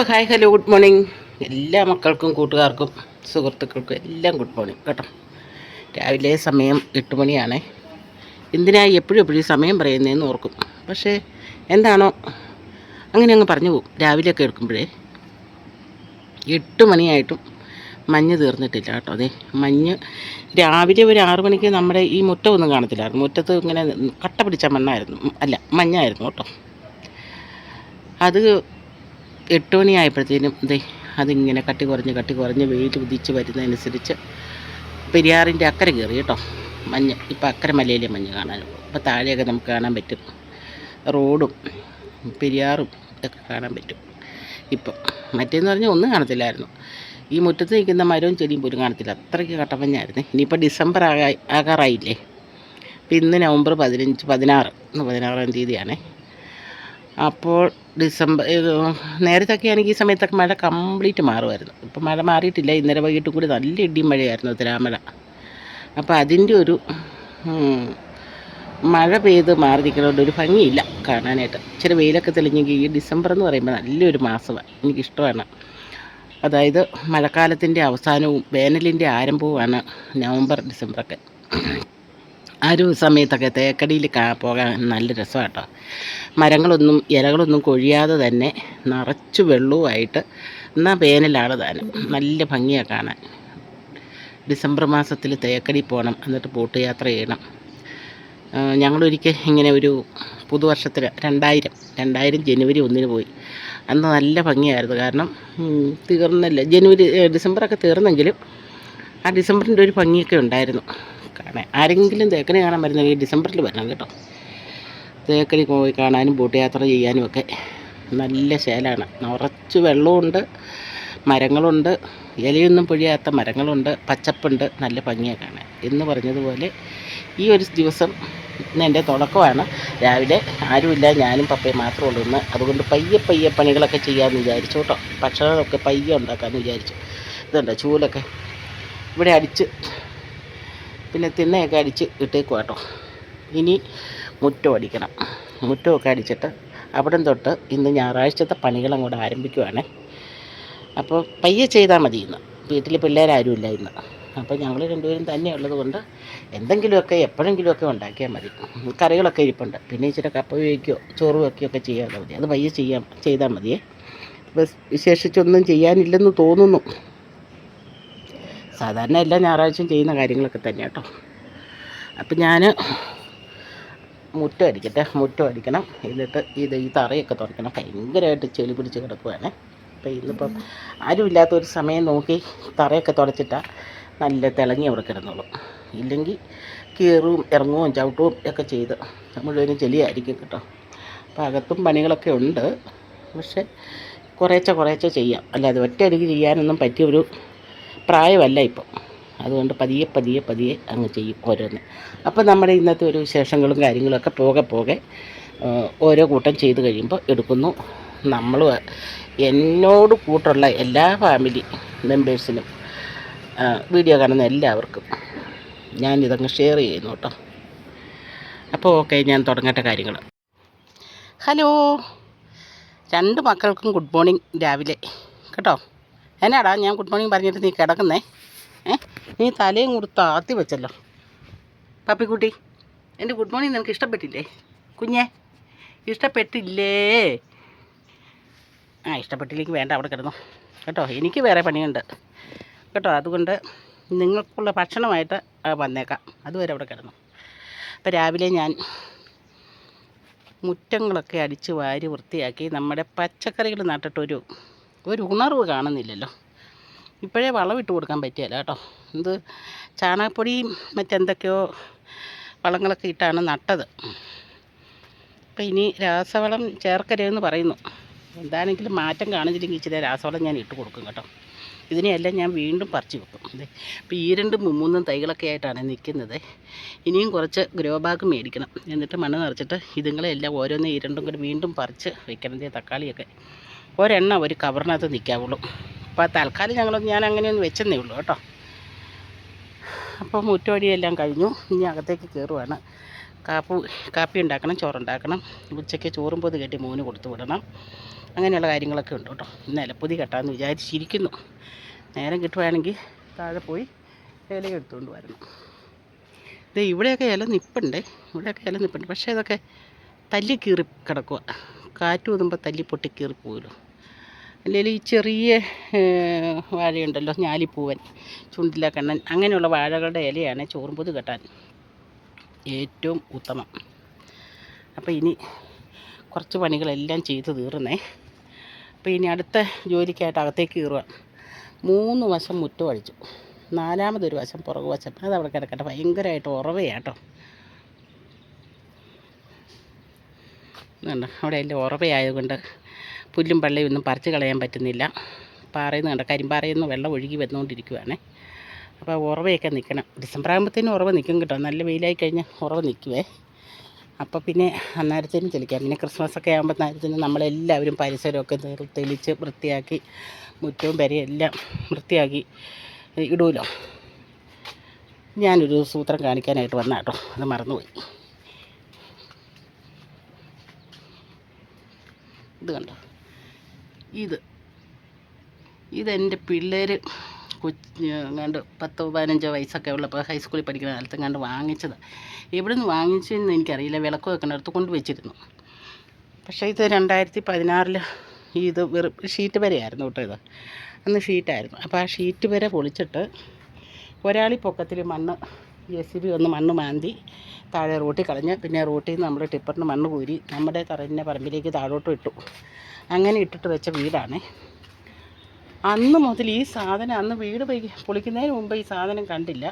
അപ്പോൾ hi hello good morning. എല്ലാ മക്കൾക്കും കൂട്ടുകാർക്കും സുഹൃത്തുക്കൾക്കും എല്ലാം ഗുഡ് മോർണിംഗ് കേട്ടോ. രാവിലെ സമയം എട്ട് മണിയാണ്. എന്തിനാ എപ്പോഴും എപ്പോഴും സമയം പറയുന്നതെന്ന് ഓർക്കും. പക്ഷേ എന്താണോ അങ്ങനെ അങ്ങ് പറഞ്ഞു പോകും. രാവിലെയൊക്കെ എടുക്കുമ്പോഴേ എട്ട് മണിയായിട്ടും മഞ്ഞ് തീർന്നിട്ടില്ല കേട്ടോ. അതെ മഞ്ഞ് രാവിലെ ഒരു ആറു മണിക്ക് നമ്മുടെ ഈ മുറ്റമൊന്നും കാണത്തില്ലായിരുന്നു. മുറ്റത്ത് ഇങ്ങനെ കട്ട പിടിച്ച മണ്ണായിരുന്നു. അല്ല മഞ്ഞായിരുന്നു കേട്ടോ. അത് എട്ട് മണിയായപ്പോഴത്തേനും ദേ അതിങ്ങനെ കട്ടി കുറഞ്ഞ് കട്ടി കുറഞ്ഞ് വെയിൽ ഉദിച്ച് വരുന്നതനുസരിച്ച് പെരിയാറിന്റെ അക്കരെ കയറി കേട്ടോ. മഞ്ഞ്. ഇപ്പം അക്കരെ മലയിലെ മഞ്ഞ് കാണാനുള്ളൂ അപ്പോൾ താഴെയൊക്കെ നമുക്ക് കാണാൻ പറ്റും. റോഡും പെരിയാറും ഇതൊക്കെ കാണാൻ പറ്റും. ഇപ്പം മറ്റേന്ന് പറഞ്ഞാൽ ഒന്നും കാണത്തില്ലായിരുന്നു. ഈ മുറ്റത്ത് നിൽക്കുന്ന മരവും ചെടിയും പോലും കാണത്തില്ല. അത്രയ്ക്ക് കട്ടമഞ്ഞായിരുന്നു. ഇനിയിപ്പോൾ ഡിസംബർ ആകാ ആകാറായില്ലേ? ഇപ്പം ഇന്ന് നവംബർ പതിനഞ്ച് പതിനാറ്. ഇന്ന് പതിനാറാം തീയതിയാണേ. അപ്പോൾ ഡിസംബർ നേരത്തൊക്കെ ആണെങ്കിൽ ഈ സമയത്തൊക്കെ മഴ കംപ്ലീറ്റ് മാറുമായിരുന്നു. ഇപ്പം മഴ മാറിയിട്ടില്ല. ഇന്നലെ വൈകിട്ടും കൂടി നല്ല ഇടിയും മഴയായിരുന്നു തിരാമഴ. അപ്പോൾ അതിന്റെ ഒരു മഴ പെയ്ത് മാറി നിൽക്കുന്നതുകൊണ്ട് ഒരു ഭംഗിയില്ല കാണാനായിട്ട്. ഇച്ചിരി വെയിലൊക്കെ തെളിഞ്ഞെങ്കിൽ ഈ ഡിസംബർ എന്ന് പറയുമ്പോൾ നല്ലൊരു മാസമാണ്. എനിക്കിഷ്ടമാണ്. അതായത് മഴക്കാലത്തിന്റെ അവസാനവും വേനലിന്റെ ആരംഭവുമാണ് നവംബർ ഡിസംബറൊക്കെ. ആ ഒരു സമയത്തൊക്കെ തേക്കടിയിൽ പോകാൻ നല്ല രസമാണ് കേട്ടോ മരങ്ങളൊന്നും ഇലകളൊന്നും കൊഴിയാതെ തന്നെ നിറച്ച് വെള്ളവുമായിട്ട് എന്നാൽ വേനലാണ് താനും. നല്ല ഭംഗിയാണ് കാണാൻ. ഡിസംബർ മാസത്തിൽ തേക്കടി പോകണം എന്നിട്ട് ബോട്ട് യാത്ര ചെയ്യണം. ഞങ്ങളൊരിക്കൽ ഇങ്ങനെ ഒരു പുതുവർഷത്തിൽ രണ്ടായിരം രണ്ടായിരം ജനുവരി ഒന്നിന് പോയി. അന്ന് നല്ല ഭംഗിയായിരുന്നു. കാരണം തീർന്നില്ല? ജനുവരി ഡിസംബറൊക്കെ തീർന്നെങ്കിലും ആ ഡിസംബറിന്റെ ഒരു ഭംഗിയൊക്കെ ഉണ്ടായിരുന്നു. കാണാൻ. ആരെങ്കിലും തേക്കനെ കാണാൻ വരുന്നെങ്കിൽ ഡിസംബറിൽ വരണം കേട്ടോ. തേക്കടി പോയി കാണാനും ബോട്ട് യാത്ര ചെയ്യാനും ഒക്കെ നല്ല ശേലാണ്. നിറച്ച് വെള്ളമുണ്ട് മരങ്ങളുണ്ട് ഇലയൊന്നും പൊഴിയാത്ത മരങ്ങളുണ്ട് പച്ചപ്പുണ്ട് നല്ല ഭംഗിയാണ് കാണാൻ. എന്ന് പറഞ്ഞതുപോലെ ഈ ഒരു ദിവസം ഇന്ന് എന്റെ തുടക്കമാണ്. രാവിലെ ആരുമില്ല ഞാനും പപ്പയും മാത്രമേ ഉള്ളൂ ഇന്ന്. അതുകൊണ്ട് പയ്യെ പയ്യെ പണികളൊക്കെ ചെയ്യാമെന്ന് വിചാരിച്ചു കേട്ടോ. ഭക്ഷണമൊക്കെ പയ്യെ ഉണ്ടാക്കാമെന്ന് വിചാരിച്ചു. ഇതുണ്ട് ചൂലൊക്കെ? ഇവിടെ അടിച്ച് പിന്നെ തിണ്ണയൊക്കെ അടിച്ച് ഇട്ടേക്കും കേട്ടോ. ഇനി മുറ്റം അടിക്കണം. മുറ്റമൊക്കെ അടിച്ചിട്ട് അവിടം തൊട്ട് ഇന്ന് ഞായറാഴ്ചത്തെ പണികളും കൂടെ ആരംഭിക്കുവാണേ. അപ്പോൾ പയ്യെ ചെയ്താൽ മതി ഇന്ന്. വീട്ടിൽ പിള്ളേരാരും ഇല്ല ഇന്ന്. അപ്പോൾ ഞങ്ങൾ രണ്ടുപേരും തന്നെ ഉള്ളത് കൊണ്ട് എന്തെങ്കിലുമൊക്കെ എപ്പോഴെങ്കിലുമൊക്കെ ഉണ്ടാക്കിയാൽ മതി. കറികളൊക്കെ ഇരിപ്പുണ്ട്. പിന്നെ ഇച്ചിരി കപ്പ വയ്ക്കുകയോ ചോറ് വയ്ക്കുകയൊക്കെ ചെയ്യാതെ മതി. അത് പയ്യെ ചെയ്യാം ചെയ്താൽ മതിയേ. വിശേഷിച്ചൊന്നും ചെയ്യാനില്ലെന്ന് തോന്നുന്നു. സാധാരണ എല്ലാ ഞായറാഴ്ചയും ചെയ്യുന്ന കാര്യങ്ങളൊക്കെ തന്നെ കേട്ടോ. അപ്പം ഞാൻ മുറ്റം അടിക്കട്ടെ മുറ്റം അടിക്കണം. എന്നിട്ട് ഇത് ഈ തറയൊക്കെ തുറക്കണം. ഭയങ്കരമായിട്ട് ചെളി പിടിച്ച് കിടക്കുവാണ്. അപ്പം ഇന്നിപ്പം ആരുമില്ലാത്ത ഒരു സമയം നോക്കി തറയൊക്കെ തുടച്ചിട്ടാൽ നല്ല തിളങ്ങി അവിടെ കിടന്നോളും. ഇല്ലെങ്കിൽ കീറും ഇറങ്ങുകയും ചവിട്ടുകയും ഒക്കെ ചെയ്ത് മുഴുവനും ചെളിയായിരിക്കും കേട്ടോ. അപ്പം അകത്തും പണികളൊക്കെ ഉണ്ട്. പക്ഷെ കുറേശ്ശെ കുറേശ്ശെ ചെയ്യാം. അല്ലാതെ ഒറ്റയടിക്ക് ചെയ്യാനൊന്നും പറ്റിയ ഒരു പ്രായമല്ല ഇപ്പം. അതുകൊണ്ട് പതിയെ പതിയെ പതിയെ അങ്ങ് ചെയ്യും ഓരോന്ന്. അപ്പോൾ നമ്മുടെ ഇന്നത്തെ ഒരു വിശേഷങ്ങളും കാര്യങ്ങളൊക്കെ പോകെ പോകെ ഓരോ കൂട്ടം ചെയ്ത് കഴിയുമ്പോൾ എടുക്കുന്നു. നമ്മൾ എന്നോട് കൂട്ടുള്ള എല്ലാ ഫാമിലി മെമ്പേഴ്സിനും വീഡിയോ കാണുന്ന എല്ലാവർക്കും ഞാൻ ഇതങ്ങ് ഷെയർ ചെയ്യുന്നു കേട്ടോ അപ്പോൾ ഓക്കെ ഞാൻ തുടങ്ങട്ടെ കാര്യങ്ങൾ ഹലോ രണ്ട് മക്കൾക്കും ഗുഡ് മോർണിംഗ് രാവിലെ. കേട്ടോ? എന്നാടാ ഞാൻ ഗുഡ് മോർണിംഗ് പറഞ്ഞിട്ട് നീ കിടക്കുന്നേ? നീ തലയും കൂടി താത്തി വെച്ചല്ലോ. പപ്പിക്കുട്ടി എന്റെ ഗുഡ് മോർണിംഗ് നിനക്ക് ഇഷ്ടപ്പെട്ടില്ലേ? കുഞ്ഞേ ഇഷ്ടപ്പെട്ടില്ലേ? ആ ഇഷ്ടപ്പെട്ടില്ലെങ്കിൽ വേണ്ട അവിടെ കിടന്നു. കേട്ടോ എനിക്ക് വേറെ പണിയുണ്ട്. കേട്ടോ അതുകൊണ്ട് നിങ്ങൾക്കുള്ള ഭക്ഷണമായിട്ട് വന്നേക്കാം. അതുവരെ അവിടെ കിടന്നു. അപ്പോൾ രാവിലെ ഞാൻ മുറ്റങ്ങളൊക്കെ അടിച്ച് വാരി വൃത്തിയാക്കി നമ്മുടെ പച്ചക്കറികൾ നട്ടിട്ടൊരു ഒരു ഉണർവ് കാണുന്നില്ലല്ലോ. ഇപ്പോഴേ വളമിട്ട് കൊടുക്കാൻ പറ്റിയല്ല കേട്ടോ. ഇത് ചാണകപ്പൊടിയും മറ്റെന്തൊക്കെയോ വളങ്ങളൊക്കെ ഇട്ടാണ് നട്ടത്. അപ്പം ഇനി രാസവളം ചേർക്കരുതെന്ന് പറയുന്നു. എന്താണെങ്കിലും മാറ്റം കാണിച്ചില്ലെങ്കിൽ ഇച്ചിരി രാസവളം ഞാൻ ഇട്ട് കൊടുക്കും കേട്ടോ. ഇതിനെയെല്ലാം ഞാൻ വീണ്ടും പറിച്ചു വെക്കും. അപ്പോൾ ഈ രണ്ടും മൂന്നും തൈകളൊക്കെ ആയിട്ടാണ് നിൽക്കുന്നത്. ഇനിയും കുറച്ച് ഗ്രോ ബാഗ് മേടിക്കണം. എന്നിട്ട് മണ്ണ് നിറച്ചിട്ട് ഇതുങ്ങളെല്ലാം ഓരോന്ന് ഈ രണ്ടും കൂടി വീണ്ടും പറിച്ച് വെക്കണം. തക്കാളിയൊക്കെ. ഒരെണ്ണം ഒരു കവറിനകത്ത് നിൽക്കാവുള്ളൂ. അപ്പോൾ തൽക്കാലം ഞങ്ങൾ ഞാൻ അങ്ങനെയൊന്നും വെച്ചെന്നേ ഉള്ളൂ കേട്ടോ. അപ്പോൾ മുറ്റോടിയെല്ലാം കഴിഞ്ഞു. ഇനി അകത്തേക്ക് കയറുവാണ്. കാപ്പു കാപ്പി ഉണ്ടാക്കണം ചോറുണ്ടാക്കണം. ഉച്ചയ്ക്ക് ചോറും പൊതി കെട്ടി മോന് കൊടുത്തു വിടണം. അങ്ങനെയുള്ള കാര്യങ്ങളൊക്കെ ഉണ്ട് കേട്ടോ. ഇന്ന് ഇലപ്പൊതി കെട്ടാമെന്ന് വിചാരിച്ചിരിക്കുന്നു. നേരം കിട്ടുവാണെങ്കിൽ താഴെ പോയി ഇല എടുത്തുകൊണ്ട് വരണം. ഇത് ഇവിടെയൊക്കെ ഇല നിപ്പുണ്ട്. ഇവിടെയൊക്കെ ഇല നിപ്പുണ്ട്. പക്ഷേ ഇതൊക്കെ തല്ലി കീറി കിടക്കുക കാറ്റ് ഊതുമ്പോൾ തല്ലി പൊട്ടി കീറി പോകുമല്ലോ അല്ലെങ്കിൽ ഈ ചെറിയ വാഴയുണ്ടല്ലോ ഞാലിപ്പൂവൻ ചുണ്ടില കണ്ണൻ അങ്ങനെയുള്ള വാഴകളുടെ ഇലയാണ് ചോറുംപൊത് കെട്ടാൻ ഏറ്റവും ഉത്തമം. അപ്പോൾ ഇനി കുറച്ച് പണികളെല്ലാം ചെയ്ത് തീർന്നേ. അപ്പോൾ ഇനി അടുത്ത ജോലിക്കായിട്ട് അകത്തേക്ക് കയറുക. മൂന്ന് വശം മുറ്റം അടിച്ചു നാലാമതൊരു വശം പുറകു വശം. അത് അവിടെ കിടക്കട്ടെ. ഭയങ്കരമായിട്ട് ഉറവയാട്ടോ അവിടെ എന്റെ ഉറവയായതുകൊണ്ട് പുല്ലും പള്ളിയൊന്നും പറിച്ച് കളയാൻ പറ്റുന്നില്ല. പാറയിൽ നിന്ന് കണ്ട? കരിമ്പാറയിൽ നിന്ന് വെള്ളം ഒഴുകി വന്നുകൊണ്ടിരിക്കുവാണ്. അപ്പോൾ ഉറവയൊക്കെ നിൽക്കണം. ഡിസംബർ ആകുമ്പോഴത്തേനും ഉറവ നിൽക്കും കേട്ടോ. നല്ല വെയിലായി കഴിഞ്ഞാൽ ഉറവ നിൽക്കുവേ. അപ്പോൾ പിന്നെ അന്നേരത്തേനും തെളിക്കാം പിന്നെ ക്രിസ്മസ് ഒക്കെ ആകുമ്പോൾ നേരത്തിന് നമ്മളെല്ലാവരും പരിസരമൊക്കെ തെളിച്ച് വൃത്തിയാക്കി മുറ്റവും പെരയും എല്ലാം വൃത്തിയാക്കി ഇടുമല്ലോ ഞാനൊരു സൂത്രം കാണിക്കാനായിട്ട് വന്ന കേട്ടോ. അത് മറന്നുപോയി. ഇത് കണ്ടോ? ഇത്. ഇതെന്റെ പിള്ളേർ കണ്ട് പത്തോ പതിനഞ്ചോ വയസ്സൊക്കെ ഉള്ളപ്പോൾ ഹൈസ്കൂളിൽ പഠിക്കുന്ന കാലത്ത് കണ്ട് വാങ്ങിച്ചത്. എവിടെ നിന്ന് വാങ്ങിച്ചതെന്ന് എനിക്കറിയില്ല. വിളക്ക് വെക്കുന്നിടത്ത് കൊണ്ട് വെച്ചിരുന്നു. പക്ഷേ ഇത് രണ്ടായിരത്തി പതിനാറിൽ ഇത് വെറും ഷീറ്റ് വരെയായിരുന്നു കേട്ടോ ഇത്. അന്ന് ഷീറ്റായിരുന്നു അപ്പോൾ ആ ഷീറ്റ് വരെ പൊളിച്ചിട്ട് ഒരാളി പൊക്കത്തിൽ മണ്ണ് ജെ സി ബി ഒന്ന് മണ്ണ് മാന്തി താഴെ റോട്ടിൽ കളഞ്ഞ്. പിന്നെ റോട്ടിൽ നിന്ന് നമ്മൾ ടിപ്പറിന് മണ്ണ് കോരി നമ്മുടെ തറഞ്ഞ പറമ്പിലേക്ക് താഴോട്ട് ഇട്ടു. അങ്ങനെ ഇട്ടിട്ട് വെച്ച വീടാണേ. അന്ന് മുതൽ ഈ സാധനം അന്ന് വീട് പൊളിക്കുന്നതിന് മുമ്പ് ഈ സാധനം കണ്ടില്ല.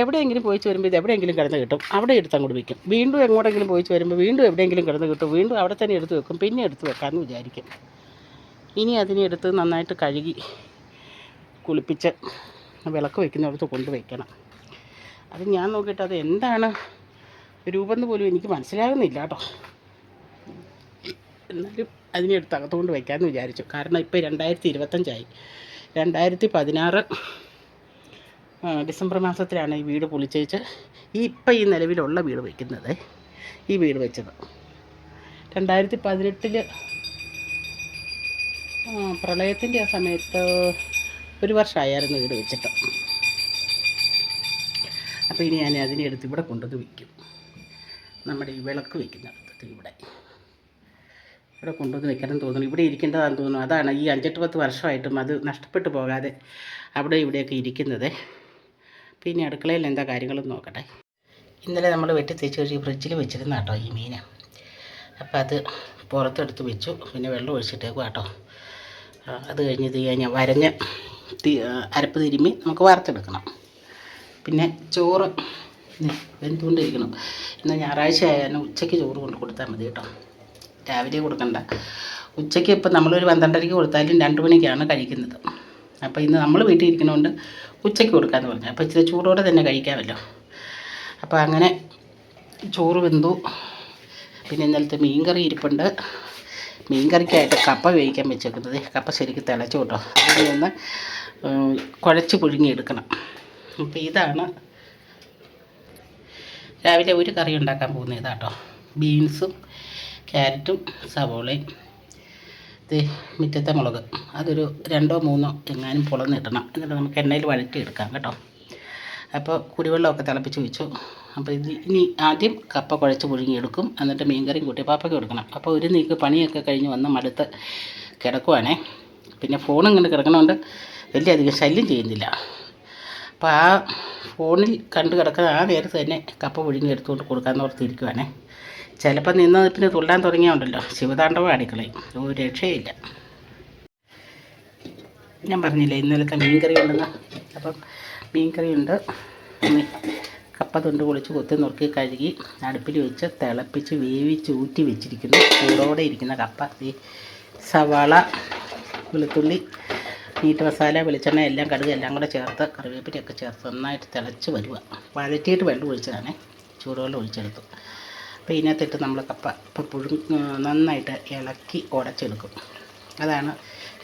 എവിടെയെങ്കിലും പോയി വരുമ്പോൾ ഇത് എവിടെയെങ്കിലും കിടന്ന് കിട്ടും. അവിടെ എടുത്ത് അങ്ങോട്ട് വയ്ക്കും വീണ്ടും എങ്ങോട്ടെങ്കിലും പോയി വരുമ്പോൾ വീണ്ടും എവിടെയെങ്കിലും കിടന്ന് കിട്ടും. വീണ്ടും അവിടെ തന്നെ എടുത്ത് വെക്കും. പിന്നെ എടുത്ത് വെക്കാമെന്ന് വിചാരിക്കും. ഇനി അതിനെ എടുത്ത് നന്നായിട്ട് കഴുകി കുളിപ്പിച്ച് വിളക്ക് വയ്ക്കുന്നിടത്ത് കൊണ്ട് വയ്ക്കണം അത് ഞാൻ നോക്കിയിട്ട് അത് എന്താണ്? രൂപം പോലും എനിക്ക് മനസ്സിലാകുന്നില്ല കേട്ടോ. എന്നാലും അതിനെടുത്ത് അകത്തുകൊണ്ട് വയ്ക്കാമെന്ന് വിചാരിച്ചു. കാരണം ഇപ്പോൾ രണ്ടായിരത്തി ഇരുപത്തഞ്ചായി രണ്ടായിരത്തി പതിനാറ് ഡിസംബർ മാസത്തിലാണ് ഈ വീട് പൊളിച്ചേച്ച് ഈ ഇപ്പം ഈ നിലവിലുള്ള വീട് വയ്ക്കുന്നത് ഈ വീട് വെച്ചത്. രണ്ടായിരത്തി പതിനെട്ടിൽ പ്രളയത്തിന്റെ ആ സമയത്ത് ഒരു വർഷമായിരുന്നു വീട് വെച്ചിട്ട്. അപ്പോൾ ഇനി ഞാൻ അതിനെ എടുത്ത് ഇവിടെ കൊണ്ടുവന്ന് വയ്ക്കും നമ്മുടെ ഈ വിളക്ക് വയ്ക്കുന്നിടത്ത് ഇവിടെ. ഇവിടെ കൊണ്ടുവന്ന് വെക്കണം തോന്നുന്നു. ഇവിടെ ഇരിക്കേണ്ടതാണെന്ന് തോന്നുന്നു. അതാണ് ഈ അഞ്ചെട്ട് പത്ത് വർഷമായിട്ടും അത് നഷ്ടപ്പെട്ടു പോകാതെ അവിടെ ഇവിടെയൊക്കെ ഇരിക്കുന്നത്. പിന്നെ അടുക്കളയിൽ എന്താ കാര്യങ്ങളും നോക്കട്ടെ. ഇന്നലെ നമ്മൾ വെട്ടി തേച്ച് കഴിച്ച് ഫ്രിഡ്ജിൽ വെച്ചിരുന്ന കേട്ടോ ഈ മീൻ. അപ്പോൾ അത് പുറത്തെടുത്ത് വെച്ചു. പിന്നെ വെള്ളം ഒഴിച്ചിട്ടേക്കും കേട്ടോ. അത് കഴിഞ്ഞ് ഇത് കഴിഞ്ഞാൽ വരഞ്ഞ് തീ അരപ്പ് തിരുമ്മി നമുക്ക് വറുത്തെടുക്കണം. പിന്നെ ചോറ് വെന്തുകൊണ്ടിരിക്കണം. ഇന്ന് ഞായറാഴ്ച ആയാലും ഉച്ചയ്ക്ക് ചോറ് കൊണ്ട് കൊടുത്താൽ മതി കേട്ടോ. രാവിലെ കൊടുക്കണ്ട. ഉച്ചയ്ക്ക് ഇപ്പം നമ്മളൊരു പന്ത്രണ്ടരയ്ക്ക് കൊടുത്താലും രണ്ട് മണിക്കാണ് കഴിക്കുന്നത്. അപ്പോൾ ഇന്ന് നമ്മൾ വീട്ടിൽ ഇരിക്കണോണ്ട് ഉച്ചയ്ക്ക് കൊടുക്കാമെന്ന് പറഞ്ഞു. അപ്പോൾ ഇച്ചിരി ചൂടോടെ തന്നെ കഴിക്കാമല്ലോ. അപ്പോൾ അങ്ങനെ ചോറ് വെന്തു. പിന്നെ ഇന്നലത്തെ മീൻകറി ഇരിപ്പുണ്ട്. മീൻകറിക്കായിട്ട് കപ്പ വേവിക്കാൻ വെച്ചേക്കുന്നത്. കപ്പ ശരിക്കും തിളച്ചു കേട്ടോ. അതിൽ നിന്ന് കുഴച്ച് പുഴുങ്ങിയെടുക്കണം. അപ്പോൾ ഇതാണ് രാവിലെ ഒരു കറി ഉണ്ടാക്കാൻ പോകുന്നത് ഇതാട്ടോ. ബീൻസും ക്യാരറ്റും സവോളയും ഇത് മുറ്റത്തെ മുളക്. അതൊരു രണ്ടോ മൂന്നോ എങ്ങാനും പൊളന്നിടണം എന്നിട്ട് നമുക്ക് എണ്ണയിൽ വഴറ്റി എടുക്കാം കേട്ടോ. അപ്പോൾ കുടിവെള്ളമൊക്കെ തിളപ്പിച്ച് വെച്ചു. അപ്പോൾ ഇത് ഇനി ആദ്യം കപ്പ കുഴച്ച് പുഴുങ്ങിയെടുക്കും. എന്നിട്ട് മീൻകറിയും കൂട്ടി പാപ്പയ്ക്ക് കൊടുക്കണം. അപ്പോൾ ഒരു നീക്ക് പണിയൊക്കെ കഴിഞ്ഞ് വന്ന് മടുത്ത് കിടക്കുവാണേ. പിന്നെ ഫോൺ ഇങ്ങനെ കിടക്കണോണ്ട് വലിയ അധികം ശല്യം ചെയ്യുന്നില്ല. അപ്പോൾ ആ ഫോണിൽ കണ്ടു കിടക്കുന്ന ആ നേരത്ത് തന്നെ കപ്പ പുഴുങ്ങി എടുത്തുകൊണ്ട് കൊടുക്കാമെന്ന് ഓർത്തിരിക്കുവാണേ. ചിലപ്പോൾ നിന്ന് പിന്നെ തുള്ളാൻ തുടങ്ങിയുണ്ടല്ലോ. ശിവതാണ്ഡവം അടിക്കളയും. ഒരു രക്ഷയില്ല. ഞാൻ പറഞ്ഞില്ലേ ഇന്നലത്തെ മീൻകറി ഉണ്ടെന്ന്. അപ്പം മീൻകറി ഉണ്ട്. കപ്പ തൊണ്ട് കുളിച്ച് കൊത്തി നുറുക്കി കഴുകി അടുപ്പിൽ വെച്ച് തിളപ്പിച്ച് വേവിച്ച് ഊറ്റി വെച്ചിരിക്കുന്നു. ചൂടോടെ ഇരിക്കുന്ന കപ്പ. ഈ സവാള വെളുത്തുള്ളി മീറ്റ് മസാല വെളിച്ചെണ്ണ എല്ലാം കടുക് എല്ലാം കൂടെ ചേർത്ത് കറിവേപ്പിലയൊക്കെ ചേർത്ത് നന്നായിട്ട് തിളച്ച് വരുക വഴറ്റിയിട്ട് വെള്ളം ഒഴിച്ചതാണ്. ചൂടുവെള്ളം ഒഴിച്ചെടുത്തു. അപ്പോൾ ഇതിനകത്തിട്ട് നമ്മൾ കപ്പ ഇപ്പം പുഴു നന്നായിട്ട് ഇളക്കി ഉടച്ചെടുക്കും അതാണ്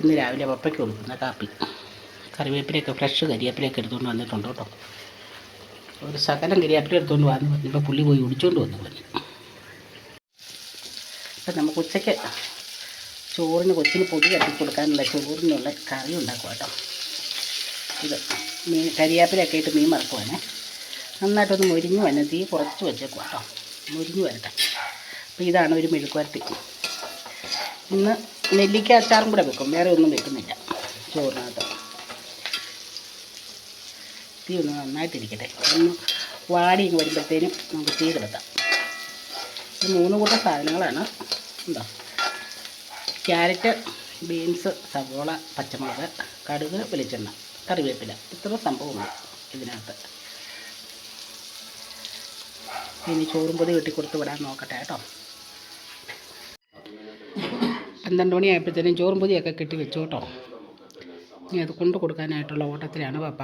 ഇന്ന് രാവിലെ പപ്പയ്ക്ക് കൊടുക്കുന്ന കാപ്പി. കറിവേപ്പിലയൊക്കെ ഫ്രഷ് കരിവേപ്പിലയൊക്കെ എടുത്തുകൊണ്ട് വന്നിട്ടുണ്ട് കേട്ടോ. ഒരു സകലം കരിയാപ്പില എടുത്തുകൊണ്ട് വന്ന് പറഞ്ഞപ്പോൾ പുള്ളി പോയി ഒടിച്ചുകൊണ്ട് വന്നു പറഞ്ഞു അപ്പം നമുക്ക് ഉച്ചയ്ക്ക് ചോറിന് കൊച്ചിന് പൊടി കട്ടി കൊടുക്കാനുള്ള ചോറിനുള്ള കറി ഉണ്ടാക്കും കേട്ടോ. ഇത് മീൻ കരിയാപ്പിലൊക്കെ ഇട്ട് മീൻ മറക്കുവാണേ നന്നായിട്ടൊന്ന് മുരിഞ്ഞ് വന്നെ തീ കുറച്ച് വെച്ചേക്കും കേട്ടോ. മുരിഞ്ഞ് വരട്ടെ. അപ്പോൾ ഇതാണ് ഒരു മെഴുക്കുവരട്ടി. ഇന്ന് നെല്ലിക്ക അച്ചാറും കൂടെ വെക്കും. വേറെ ഒന്നും വെക്കുന്നില്ല. ചോറിനകത്ത്. തീ ഒന്ന് നന്നായിട്ടിരിക്കട്ടെ. ഒന്ന് വാടി വരുമ്പോഴത്തേനും നമുക്ക് തീ കിടത്താം. ഇത് മൂന്ന് കൂട്ടം സാധനങ്ങളാണ്. എന്താ ക്യാരറ്റ് ബീൻസ് സവോള പച്ചമുളക് കടുക് വെളിച്ചെണ്ണ കറിവേപ്പില. ഇത്ര സംഭവമാണ് ഇതിനകത്ത്. ഇനി ചോറും പൊതി കെട്ടിക്കൊടുത്ത് വിടാൻ നോക്കട്ടെ കേട്ടോ. പന്ത്രണ്ട് മണിയായപ്പോഴത്തേനും ചോറും പൊതിയൊക്കെ കെട്ടി വെച്ചു കേട്ടോ. ഇനി അത് കൊണ്ടു കൊടുക്കാനായിട്ടുള്ള ഓട്ടത്തിലാണ് പപ്പ.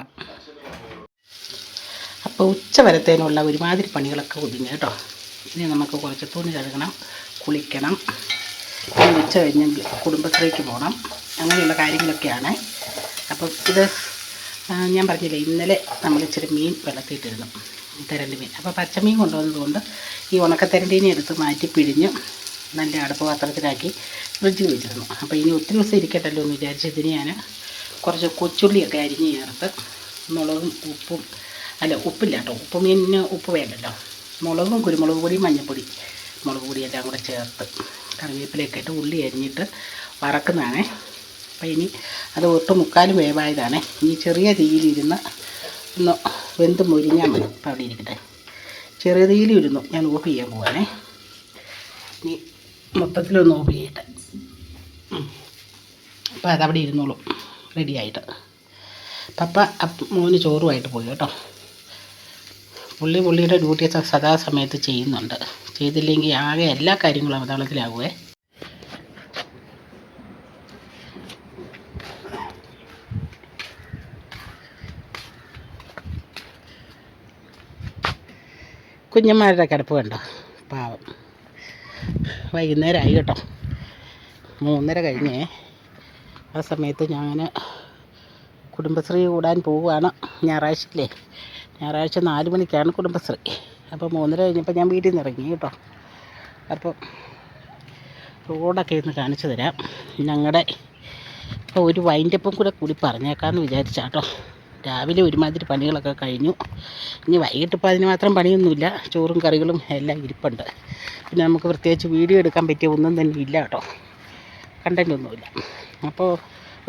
അപ്പോൾ ഉച്ച വരത്തേനുള്ള ഒരുമാതിരി പണികളൊക്കെ ഒതുങ്ങി കേട്ടോ. ഇനി നമുക്ക് കുറച്ച് തുണി കഴുകണം കുളിക്കണം. ഉച്ച കഴിഞ്ഞ് കുടുംബശ്രീക്ക് പോകണം അങ്ങനെയുള്ള കാര്യങ്ങളൊക്കെയാണ്. അപ്പം ഇത് ഞാൻ പറഞ്ഞില്ലേ ഇന്നലെ നമ്മൾ ഇച്ചിരി മീൻ വെള്ളത്തിയിട്ടിരുന്നു. തെരണ്ടി മീൻ. അപ്പോൾ പച്ചമീൻ കൊണ്ടുവന്നതുകൊണ്ട് ഈ ഉണക്കത്തെരണ്ടീനെ എടുത്ത് മാറ്റി പിഴിഞ്ഞ് നല്ല അടുപ്പ് പാത്രത്തിലാക്കി ഫ്രിഡ്ജിൽ വെച്ചിരുന്നു. അപ്പോൾ ഇനി ഒത്തിരി ദിവസം ഇരിക്കട്ടല്ലോ എന്ന് വിചാരിച്ച് ഇതിന് ഞാൻ കുറച്ച് കൊച്ചുള്ളിയൊക്കെ അരിഞ്ഞ് ചേർത്ത് മുളകും ഉപ്പും അല്ല ഉപ്പില്ല കേട്ടോ ഉപ്പ് മീനിന് ഉപ്പ് വേണ്ടല്ലോ. മുളകും കുരുമുളക് പൊടിയും മഞ്ഞൾപ്പൊടി മുളക് പൊടി എല്ലാം കൂടെ ചേർത്ത് കറിവേപ്പിലയൊക്കെ ഇട്ട് ഉള്ളി അരിഞ്ഞിട്ട് വറക്കുന്നതാണേ. അപ്പോൾ ഇനി അത് ഒട്ടുമുക്കാലും മുക്കാലും വേവായതാണ്. ഇനി ചെറിയ തീയിലിരുന്ന് ഒന്ന് വെന്ത് മൊരിഞ്ഞാൽ മതി. അപ്പം അവിടെ ഇരിക്കട്ടെ. ചെറിയ തീയിലിരുന്നു ഞാൻ ഓഫ് ചെയ്യാൻ പോവാണേ. ഇനി മൊത്തത്തിലൊന്ന് ഓഫ് ചെയ്യട്ടെ. അപ്പം അതവിടെ ഇരുന്നോളും. റെഡിയായിട്ട് പപ്പ മോന് ചോറുമായിട്ട് പോയി കേട്ടോ. പുള്ളി പുള്ളിയുടെ ഡ്യൂട്ടി സദാസമയത്ത് ചെയ്യുന്നുണ്ട്. ചെയ്തില്ലെങ്കിൽ ആകെ എല്ലാ കാര്യങ്ങളും അവതാളത്തിലാകുവേ. കുഞ്ഞന്മാരുടെ കിടപ്പ് കണ്ടോ? പാവം. വൈകുന്നേരമായി കേട്ടോ. മൂന്നര കഴിഞ്ഞേ ആ സമയത്ത് ഞാൻ കുടുംബശ്രീ കൂടാൻ പോവുകയാണ്. ഞായറാഴ്ചയില്ലേ? ഞായറാഴ്ച നാല് മണിക്കാണ് കുടുംബശ്രീ. അപ്പോൾ മൂന്നര കഴിഞ്ഞപ്പോൾ ഞാൻ വീട്ടിൽ നിന്ന് ഇറങ്ങി കേട്ടോ. അപ്പോൾ റോഡൊക്കെ ഇന്ന് കാണിച്ചു തരാം. ഞങ്ങളുടെ ഒരു വൈൻഡപ്പും കൂടെ കൂടി പറഞ്ഞേക്കാമെന്ന് വിചാരിച്ചാട്ടോ. രാവിലെ ഒരുമാതിരി പണികളൊക്കെ കഴിഞ്ഞു. ഇനി വൈകിട്ട് ഇപ്പോൾ അതിന് മാത്രം പണിയൊന്നുമില്ല. ചോറും കറികളും എല്ലാം ഇരിപ്പുണ്ട്. പിന്നെ നമുക്ക് പ്രത്യേകിച്ച് വീഡിയോ എടുക്കാൻ പറ്റിയ ഒന്നും തന്നെ ഇല്ല കേട്ടോ. കണ്ടൊന്നുമില്ല അപ്പോൾ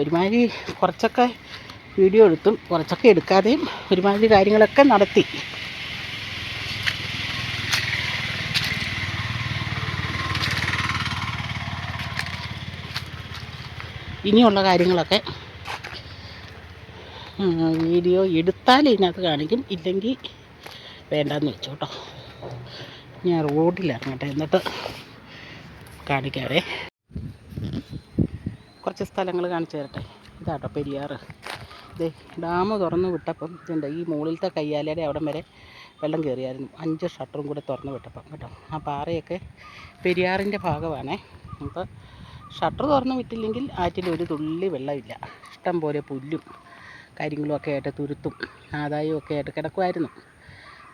ഒരുമാതിരി കുറച്ചൊക്കെ വീഡിയോ എടുത്തും കുറച്ചൊക്കെ എടുക്കാതെയും ഒരുമാതിരി കാര്യങ്ങളൊക്കെ നടത്തി. ഇനിയുള്ള കാര്യങ്ങളൊക്കെ വീഡിയോ എടുത്താൽ ഇതിനകത്ത് കാണിക്കും. ഇല്ലെങ്കിൽ വേണ്ടാന്ന് വെച്ചു കേട്ടോ ഞാൻ റോഡിലിറങ്ങട്ടെ എന്നിട്ട് കാണിക്കാവേ. കുറച്ച് സ്ഥലങ്ങൾ കാണിച്ചു തരട്ടെ. ഇതാട്ടോ പെരിയാറ്. ഇതേ ഡാം തുറന്ന് വിട്ടപ്പം ഇതുണ്ട്. ഈ മുകളിലത്തെ കയ്യാലയുടെ അവിടം വരെ വെള്ളം കയറിയായിരുന്നു. അഞ്ച് ഷട്ടറും കൂടെ തുറന്ന് വിട്ടപ്പം കേട്ടോ. ആ പാറയൊക്കെ പെരിയാറിന്റെ ഭാഗമാണേ. അപ്പോൾ ഷട്ടർ തുറന്ന് വിട്ടില്ലെങ്കിൽ ആറ്റിൽ ഒരു തുള്ളി വെള്ളമില്ല. ഇഷ്ടം പോലെ പുല്ലും കാര്യങ്ങളും ഒക്കെ ആയിട്ട് തുരുത്തും. ആദായവും ആയിട്ട് കിടക്കുമായിരുന്നു.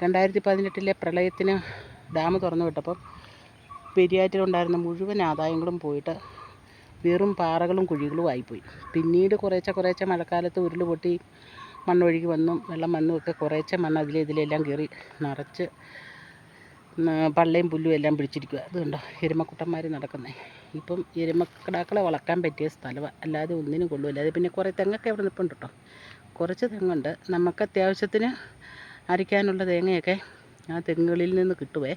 രണ്ടായിരത്തി പതിനെട്ടിലെ പ്രളയത്തിന് ഡാം തുറന്നു വിട്ടപ്പം പെരിയാറ്റിലുണ്ടായിരുന്ന മുഴുവൻ ആദായങ്ങളും പോയിട്ട് വെറും പാറകളും കുഴികളും ആയിപ്പോയി. പിന്നീട് കുറേശ്ശെ കുറേശ്ശെ മഴക്കാലത്ത് ഉരുൾ പൊട്ടി മണ്ണൊഴുകി വന്നും വെള്ളം വന്നും ഒക്കെ കുറേശ്ശെ മണ്ണ് അതിലെ ഇതിലെല്ലാം കയറി നിറച്ച് പള്ളയും പുല്ലും എല്ലാം പിടിച്ചിരിക്കുക അത് കണ്ടോ എരുമക്കുട്ടന്മാർ നടക്കുന്നത് ഇപ്പം എരുമക്കിടാക്കളെ വളർത്താൻ പറ്റിയ സ്ഥലമാണ് അല്ലാതെ ഒന്നിനും കൊള്ളുമില്ല അല്ലാതെ പിന്നെ കുറേ തെങ്ങൊക്കെ അവിടെ നിൽപ്പുണ്ട് കേട്ടോ കുറച്ച് തെങ്ങുണ്ട്. നമുക്ക് അത്യാവശ്യത്തിന് അരയ്ക്കാനുള്ള തേങ്ങയൊക്കെ ആ തെങ്ങുകളിൽ നിന്ന് കിട്ടുവേ.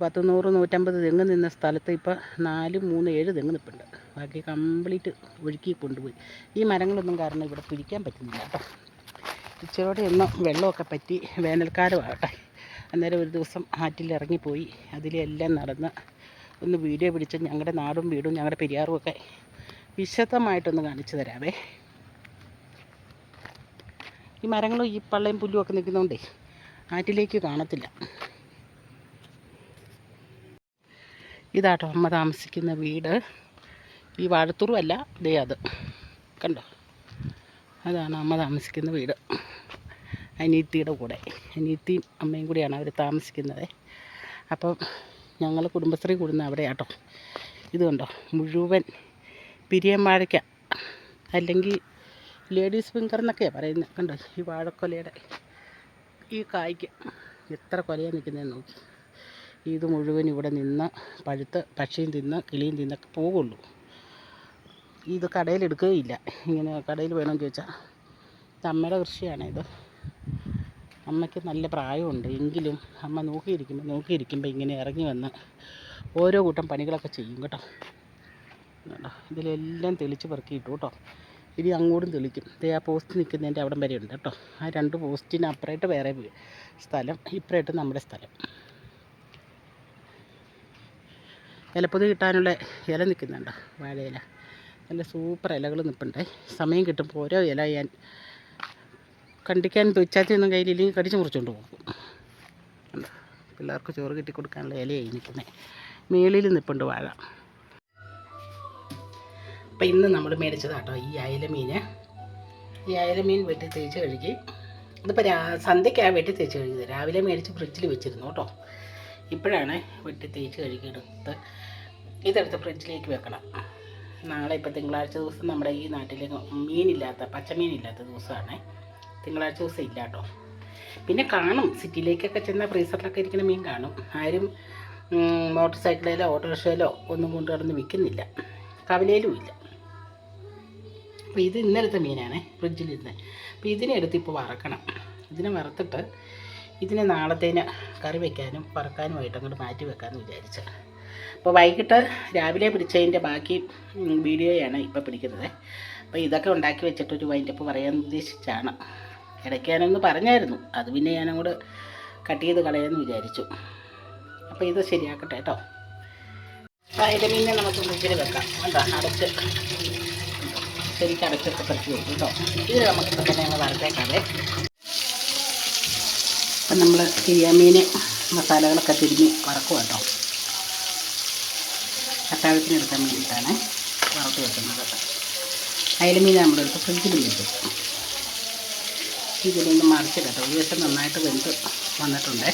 പത്ത് നൂറ് നൂറ്റമ്പത് തെങ്ങ് നിന്ന സ്ഥലത്ത് ഇപ്പോൾ നാല് മൂന്ന് ഏഴ് തെങ്ങ് നിൽപ്പുണ്ട് ബാക്കി കംപ്ലീറ്റ് ഒഴുക്കി കൊണ്ടുപോയി. ഈ മരങ്ങളൊന്നും കാരണം ഇവിടെ പിടിക്കാൻ പറ്റുന്നില്ല കേട്ടോ ഇച്ചിരി ഒന്ന് വെള്ളമൊക്കെ പറ്റി വേനൽക്കാലമാകട്ടെ. അന്നേരം ഒരു ദിവസം ആറ്റിലിറങ്ങിപ്പോയി. അതിലെല്ലാം നടന്ന് ഒന്ന് വീഡിയോ പിടിച്ച് ഞങ്ങളുടെ നാടും വീടും ഞങ്ങളുടെ പെരിയാറും ഒക്കെ വിശദമായിട്ടൊന്ന് കാണിച്ചു തരാവേ. ഈ മരങ്ങളും ഈ പള്ളയും പുല്ലും ഒക്കെ നിൽക്കുന്നതുകൊണ്ടേ ആറ്റിലേക്ക് കാണത്തില്ല. ഇതാട്ടോ അമ്മ താമസിക്കുന്ന വീട്. ഈ വാഴത്തൂറും അല്ല ദേ അത്. കണ്ടോ? അതാണ് അമ്മ താമസിക്കുന്ന വീട്. അനിയത്തിയുടെ കൂടെ. അനിയത്തിയും അമ്മയും കൂടിയാണ് അവർ താമസിക്കുന്നത്. അപ്പം ഞങ്ങൾ കുടുംബശ്രീ കൂടുന്ന അവിടെയാട്ടോ. ഇത് കണ്ടോ? മുഴുവൻ പിരിയൻ വാഴയ്ക്ക അല്ലെങ്കിൽ ലേഡീസ് ഫിംഗർ എന്നൊക്കെയാണ് പറയുന്നത് കണ്ടോ? ഈ വാഴക്കൊലയുടെ ഈ കായ്ക്ക് എത്ര കൊലയാണ് നിൽക്കുന്നതെന്ന് നോക്കി. ഇത് മുഴുവൻ ഇവിടെ നിന്ന് പഴുത്ത് പക്ഷിയും തിന്ന് കിളിയും തിന്നൊക്കെ പോകുള്ളൂ ഇത് കടയിൽ എടുക്കുകയില്ല ഇങ്ങനെ കടയിൽ വേണമെന്ന് ചോദിച്ചാൽ നമ്മുടെ കൃഷിയാണ് ഇത്. അമ്മയ്ക്ക് നല്ല പ്രായമുണ്ട്. എങ്കിലും അമ്മ നോക്കിയിരിക്കുമ്പോൾ നോക്കിയിരിക്കുമ്പോൾ ഇങ്ങനെ ഇറങ്ങി വന്ന് ഓരോ കൂട്ടം പണികളൊക്കെ ചെയ്യും കേട്ടോ? ഇതിലെല്ലാം തെളിച്ച് പെറുക്കിയിട്ടു കേട്ടോ. ഇനി അങ്ങോട്ടും തെളിക്കും. ദേ ആ പോസ്റ്റ് നിൽക്കുന്നതിന്റെ അവിടം വരെ ഉണ്ട് കേട്ടോ. ആ രണ്ട് പോസ്റ്റിന് അപ്പുറമായിട്ട് വേറെ സ്ഥലം ഇപ്പുറമായിട്ട് നമ്മുടെ സ്ഥലം. ഇലപ്പൊതി കിട്ടാനുള്ള ഇല നിൽക്കുന്നുണ്ടോ വാഴയില. നല്ല സൂപ്പർ ഇലകൾ നിൽപ്പുണ്ടേ സമയം കിട്ടുമ്പോൾ ഓരോ ഇല ഞാൻ കണ്ടിക്കാൻ തൊച്ചാച്ചൊന്നും കയ്യിലില്ലെങ്കിൽ കടിച്ചു മുറിച്ചുകൊണ്ട് പോകും? പിള്ളേർക്ക് ചോറ് കിട്ടി കൊടുക്കാനുള്ള ഇലയായി നിൽക്കുന്നത് മേളിൽ നിൽപ്പുണ്ട് വാഴ. അപ്പം ഇന്ന് നമ്മൾ മേടിച്ചതാട്ടോ ഈ അയല മീൻ ഈ അയല മീൻ വെട്ടി തേച്ച് കഴുകി. ഇതിപ്പോൾ രാ സന്ധ്യയ്ക്കാണ് വെട്ടി തേച്ച് കഴുകിയത്. രാവിലെ മേടിച്ച് ഫ്രിഡ്ജിൽ വെച്ചിരുന്നു കേട്ടോ. ഇപ്പോഴാണ് വെട്ടി തേച്ച് കഴുകിയെടുത്ത് ഇതെടുത്ത് ഫ്രിഡ്ജിലേക്ക് വെക്കണം. നാളെ ഇപ്പോൾ തിങ്കളാഴ്ച ദിവസം നമ്മുടെ ഈ നാട്ടിൽ മീനില്ലാത്ത പച്ചമീനില്ലാത്ത ദിവസമാണ്. തിങ്കളാഴ്ച ദിവസം ഇല്ല കേട്ടോ. പിന്നെ കാണും. സിറ്റിയിലേക്കൊക്കെ ചെന്നാൽ ഫ്രീസറിലൊക്കെ ഇരിക്കുന്ന മീൻ കാണും. ആരും മോട്ടോർ സൈക്കിളിലോ ഓട്ടോറിക്ഷയിലോ ഒന്നും കൊണ്ട് കടന്ന് വിൽക്കുന്നില്ല കവലയിലും ഇല്ല. അപ്പോൾ ഇത് ഇന്നലത്തെ മീനാണ് ഫ്രിഡ്ജിലിരുന്ന്. അപ്പോൾ ഇതിനെ എടുത്ത് ഇപ്പോൾ വറക്കണം. ഇതിനെ വറുത്തിട്ട് ഇതിനെ നാളത്തേന് കറി വയ്ക്കാനും വറക്കാനുമായിട്ട് അങ്ങോട്ട് മാറ്റി വെക്കാമെന്ന് വിചാരിച്ചു. അപ്പോൾ വൈകിട്ട് രാവിലെ പിടിച്ചതിന്റെ ബാക്കി വീഡിയോയാണ് ഇപ്പോൾ പിടിക്കുന്നത്. അപ്പോൾ ഇതൊക്കെ ഉണ്ടാക്കി വെച്ചിട്ടൊരു വൈൻഡപ്പ് പറയാൻ ഉദ്ദേശിച്ചാണ്. ഇടയ്ക്ക് ഞാനൊന്ന് പറഞ്ഞായിരുന്നു. അത് പിന്നെ ഞാനങ്ങോട്ട് കട്ട് ചെയ്ത് കളയാമെന്ന് വിചാരിച്ചു. അപ്പോൾ ഇത് ശരിയാക്കട്ടെ കേട്ടോ അതിന്റെ മീനെ നമുക്ക് ഫ്രിഡ്ജിൽ വെക്കാം. കണ്ടോ? അടച്ച്. ശരിക്കും അടച്ചൊക്കെ പറിച്ച് വെക്കും കേട്ടോ ഇത് നമുക്ക് ഇപ്പം തന്നെ വറുത്തേക്കാവേ. അപ്പം നമ്മൾ കിരിയാമീൻ മസാലകളൊക്കെ തിരിഞ്ഞ് വറക്കും കേട്ടോ അത്താഴത്തിനെടുക്കാൻ വേണ്ടിയിട്ടാണ് വറുത്ത് വെക്കുന്നത്. അയലമീൻ നമ്മളെടുത്ത് ഫ്രിഡ്ജിൽ വെക്കും. ഇതിലൊന്ന് മറിച്ച് കേട്ടോ. ഒരു ദിവസം നന്നായിട്ട് വെന്ത് വന്നിട്ടുണ്ട്.